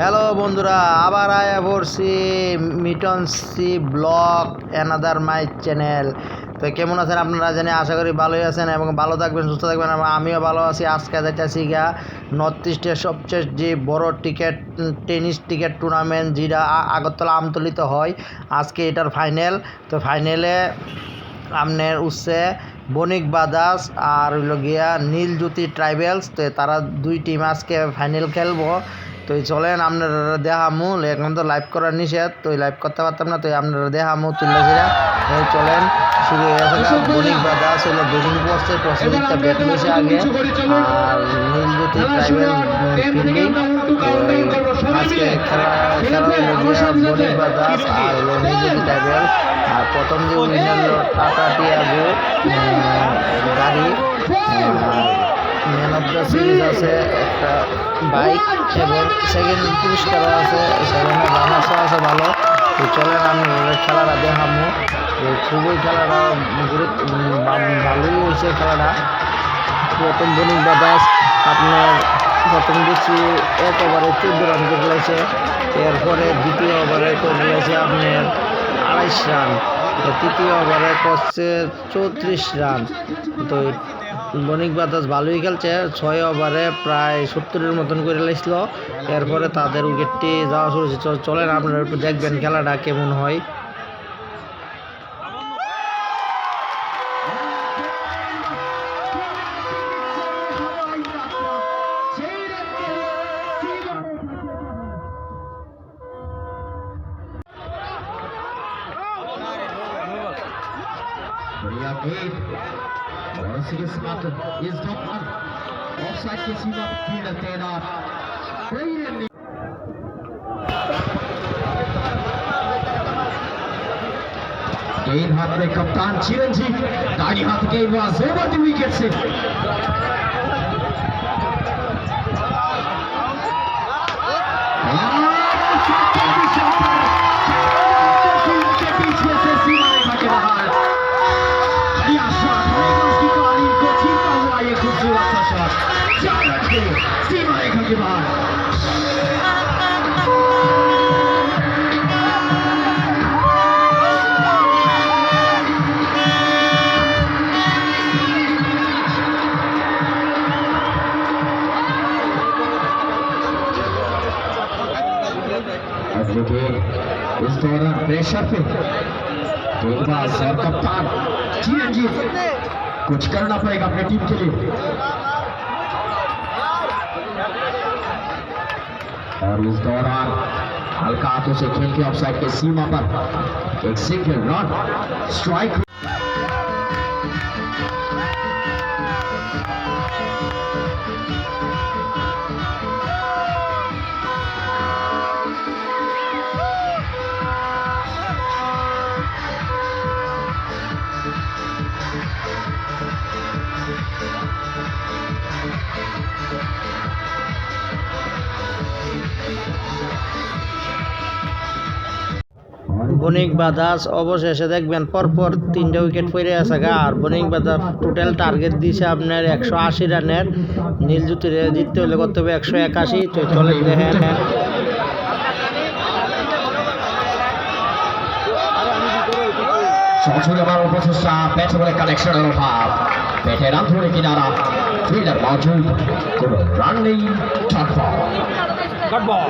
Hello বন্ধুরা, আবার আয়া পড়ছি মিটন সি ব্লগ অ্যানাদার মাই চ্যানেল তো কেমন আছেন আপনারা জানি, আশা করি ভালোই আছেন এবং ভালো থাকবেন, সুস্থ থাকবেন আমিও ভালো আছি। আজকে যাইতেছি গা নর্থ ইস্টের সবচেয়ে যে বড় টিকিট টেনিস টিকিট টুর্নামেন্ট যেটা আগরতলা আমতলিত হয়, আজকে এটার ফাইনাল তো ফাইনালে আপনার উঠছে বণিক বাদাস আর হইল গিয়া নীলজ্যোতি ট্রাইবেলস। তো তারা দুই টিম আজকে ফাইনাল খেলব। তো এই চলেন আপনারা দেখামু এখন তো লাইভ করার নিষেধ তো লাইভ করতে পারতাম না তো আপনারা দেখামু তুলে ছিলা এই চলেন শুরু হয়ে গেছে বণিক বাদাস হইল বেডিং পোস্টে প্রসেসিংটা ব্যাট মেশে আগে। আর নীলজ্যোতি ট্রাইবেল ফিল্ডিং আজকে খেলা খেলা বণিক বাদাস আর নীলজ্যোতি ট্রাইবেল আর প্রথম যে উইনার হলো টাটা টিয়াগো গাড়ি। ম্যান অফ দ্য সিরিজ আছে, একটা বাইক এবং সেকেন্ড পুরস্কারও আছে সেকেন্ডে বানাসও আছে ভালো। তো চলেন আমি খেলাটা দেখামো তো খুবই খেলাটা ভালোই হয়েছে খেলাটা। প্রথম বণিক বাদাস আপনার প্রথম দেখছি এক ওভারে চোদ্দ রান করে এরপরে দ্বিতীয় ওভারে করে আপনার আড়াইশ রান তৃতীয় ওভারে করছে চৌত্রিশ রান। তো বণিক বাতাস ভালোই খেলছে, ছয় ওভারে প্রায় সত্তরের মতন করে লেছিল এরপরে তাদের উইকেটটি যাওয়া শুরু চলেন, আপনারা একটু দেখবেন খেলাটা কেমন হয়। के की रन नहीं गेंद हाथ में कप्तान चिरंजीव दाढ़ी हाथ गेंदबाज ओवर द विकेट से अब इस दौरान प्रेशर पे कप्तान चिरंजीव कुछ करना पड़ेगा अपनी टीम के लिए। और इस दौरान हल्का हाथों से खेल के ऑफ़ साइड के सीमा पर। एक सिंगल नॉट स्ट्राइक বণিক বাদাস অবশেষে দেখবেন পরপর তিনটা উইকেট পড়ে আছে গা। আর বণিক বাদাস টোটাল টার্গেট দিয়েছে আপনার একশো আশি রানের। নীলজ্যোতির জিততে হলে করতে হবে একশো একাশি। তো চলে দেখেন সরাসরি ব্যাটে বলে অভাব। কিনারা ফিল্ডার মজুদ। কোন রান নেই বল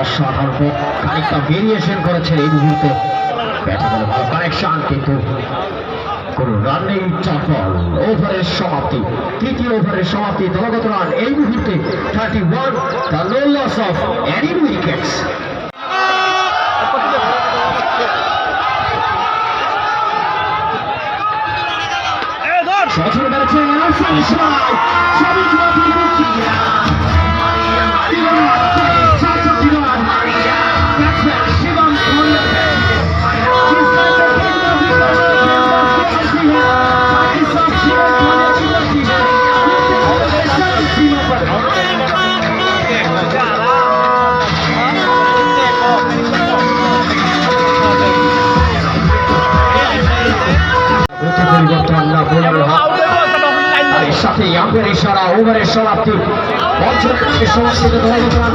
অসাধারণ খানিকটা ভেরিয়েশন করেছেন এই মুহূর্তে। ব্যাটে বলে ভালো কানেকশন কিন্তু কোন রান চটফল ওভারের সমাপ্তি। তৃতীয় ওভারের সমাপ্তি দলগত রান এই মুহূর্তে thirty one the no loss of any wickets সচল বেড়েছে আসান পঞ্চমের শেষ সমাপ্তিতে দলগত রান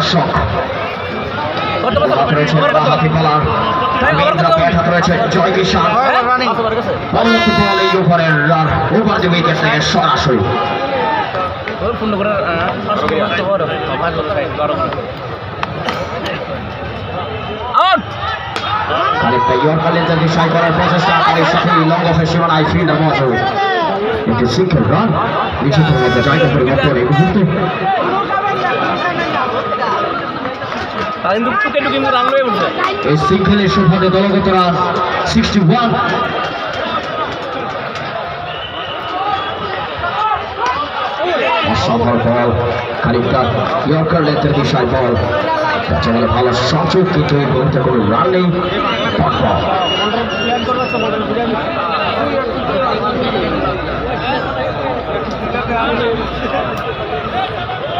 দর্শক। রয়েছে হাতি পালার ব্যাট হাতে রয়েছে জয় কিষান পরবর্তী বল এই ওভারের রান ওভার যে উইকেট থেকে সরাসরি। খানিকটা ইয়র্কারের যে বিষয় করার প্রচেষ্টা। তার সাথে লং সীমানায় ফিল্ডার মজুদ একটি সিঙ্গেল রান নিশ্চিত মধ্যে পরিবর্তন এই মুহূর্তে তারা কিন্তু টুকে টুকে কিন্তু রান হয়ে উঠছে এই সিঙ্গেলের সুফলে দলগত রান সিক্সটি ওয়ান অসাধারণ বল, খানিকটা ইয়র্কার লেন্থের দিশায় বল। যাচ্ছে ভালো সংযোগ কিন্তু এই কোনো রান নেই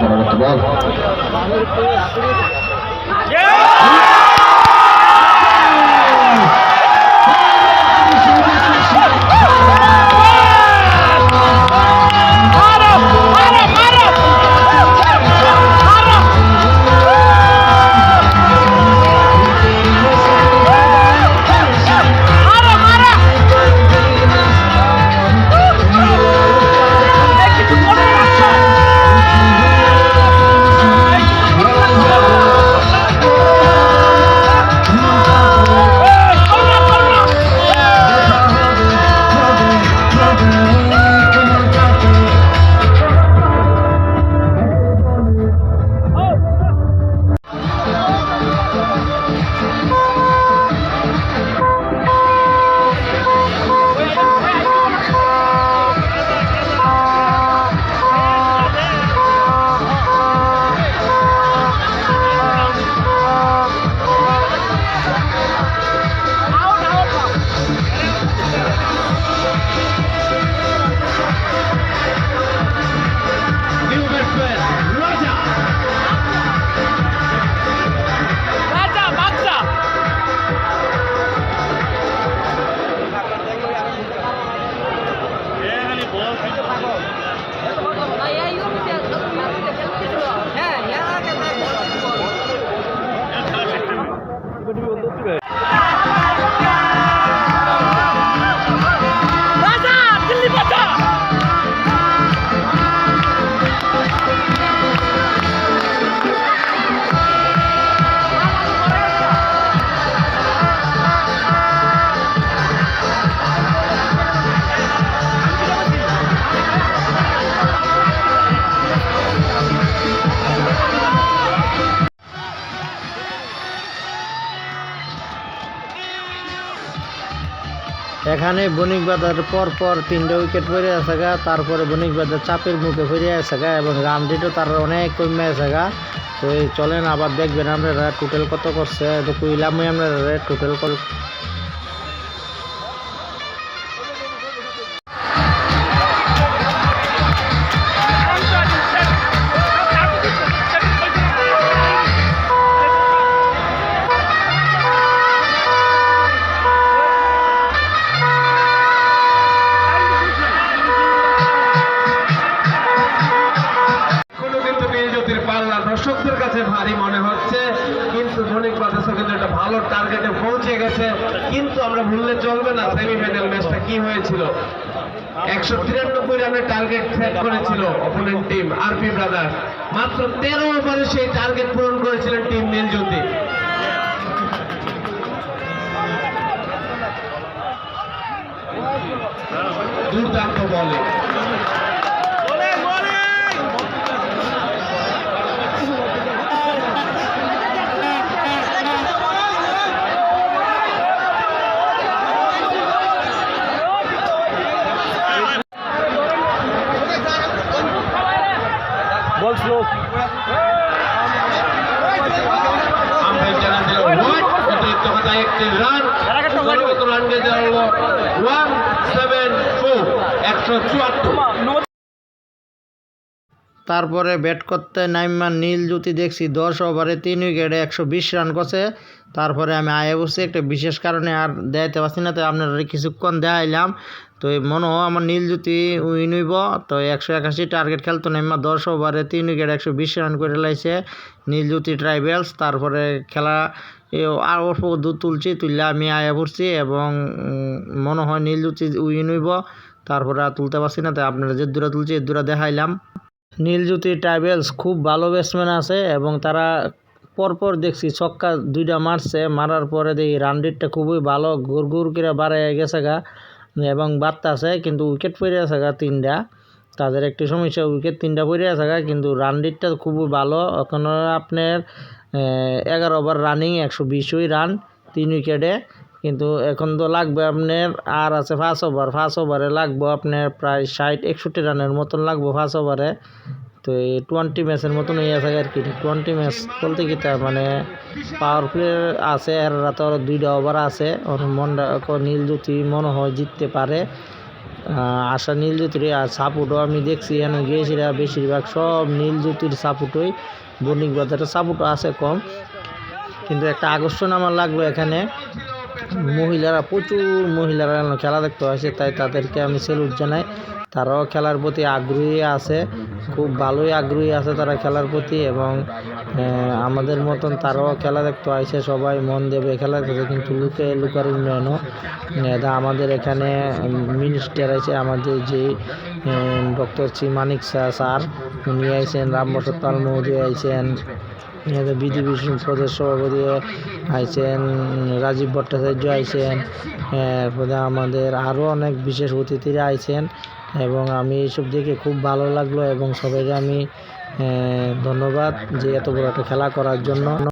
পরবর্তী বল। এখানে বণিক বাজার পর পর তিনটে উইকেট পড়ে আছে গা, তারপরে বণিক বাজার চাপের মুখে ফিরে আছে গা এবং রান রেটও তার অনেক কমে আছে গা। তো এই চলেন আবার দেখবেন আপনারা টোটাল কত করছে, তো কইলামই আমরা টোটাল কি হয়েছিল? একশো তিরানব্বই রানের টার্গেট সেট করেছিল অপোনেন্ট টিম আরপি ব্রাদার্স মাত্র তেরো ওভারে সেই টার্গেট পূরণ করেছিলেন টিম নীলজ্যোতি দুর্দান্ত বলে বল স্লো। আম্পায়ার জানান দিল ওয়ান অতিরিক্ত কথা একটি রান সর্বোচ্চ রান গেছে হলো ওয়ান সেভেন ফোর একশো চুয়াত্তর। তারপরে ব্যাট করতে নাইমা নীল জ্যোতি দেখছি দশ ওভারে তিন উইকেটে একশো বিশ রান করছে। তারপরে আমি আয়ে বসছি একটা বিশেষ কারণে আর দেখাইতে পারছি না, তো আপনারা কিছুক্ষণ দেখাইলাম। তো মনে হয় আমার নীল জ্যোতি উইন হইব। তো একশো একাশি টার্গেট খেলতো নাইমা, দশ ওভারে তিন উইকেট একশো বিশ রান করে লাইছে নীল জ্যোতি ট্রাইবেলস। তারপরে খেলা আর অল্প দূর তুলছি তুললে আমি আয়া পড়ছি এবং মনে হয় নীল জ্যোতি উইন হইব। তারপরে আর তুলতে পারছি না তাই আপনারা যে দূরা তুলছি এর দূরা দেখাইলাম। নীলজ্যোতি ট্রাইবেলস খুব ভালো ব্যাটসম্যান আছে এবং তারা পরপর দেখছি ছক্কা দুইটা মারছে, মারার পরে দেখি রান রেটটা খুবই ভালো গুড় গুড় করে বাড়াই গেছে গা, এবং আছে, কিন্তু উইকেট পড়ে আছে গা তিনটা। তাদের একটি সমস্যা উইকেট তিনটা পড়ে আছে গা, কিন্তু রান রেটটা খুবই ভালো। এখন আপনার এগারো ওভার রানিং একশো বিশই রান তিন উইকেটে কিন্তু এখন তো লাগবে আপনার আর আছে ফার্স্ট ওভার ফার্স্ট ওভারে লাগবে আপনার প্রায় ষাট, একষট্টি রানের মতন লাগবে ফার্স্ট ওভারে তো এই টোয়েন্টি ম্যাচের মতন হয়ে আছে আর কি। টোয়েন্টি ম্যাচ বলতে কি তা মানে পাওয়ার আছে আর রাতে ওর দুইটা ওভার আছে। ওর মনটা নীল জ্যোতি মনে হয় জিততে পারে। আশা নীল জ্যোতির আর সাপোর্টও আমি দেখছি এখানে গিয়েছিলাম বেশিরভাগ সব নীল জ্যোতির সাপোর্টই বণিক বাজারের সাপোর্টও আছে কম। কিন্তু একটা আকর্ষণ আমার লাগল এখানে। মহিলারা প্রচুর মহিলারা খেলা দেখতে আসে, তাই তাদেরকে আমি স্যালুট জানাই। তারাও খেলার প্রতি আগ্রহী আছে, খুব ভালোই আগ্রহী আছে তারা খেলার প্রতি এবং আমাদের মতন তারাও খেলা দেখতে আসে, সবাই মন দেবে খেলা দেখতে কিন্তু লুকে, লুকার উন্নয়নও আমাদের এখানে মিনিস্টার আছে, আমাদের যে ডক্টর শ্রী মানিক স্যার, উনি আইসেন রামবসত পাল মহোদয় আইসেন এখানে বিজেপি প্রদেশ সভাপতি আইছেন, রাজীব ভট্টাচার্য আইছেন, এরপরে আমাদের আরও অনেক বিশেষ অতিথিরা আইছেন এবং আমি এইসব দেখে খুব ভালো লাগল এবং সবাইকে আমি ধন্যবাদ যে এত বড় একটা খেলা করার জন্য।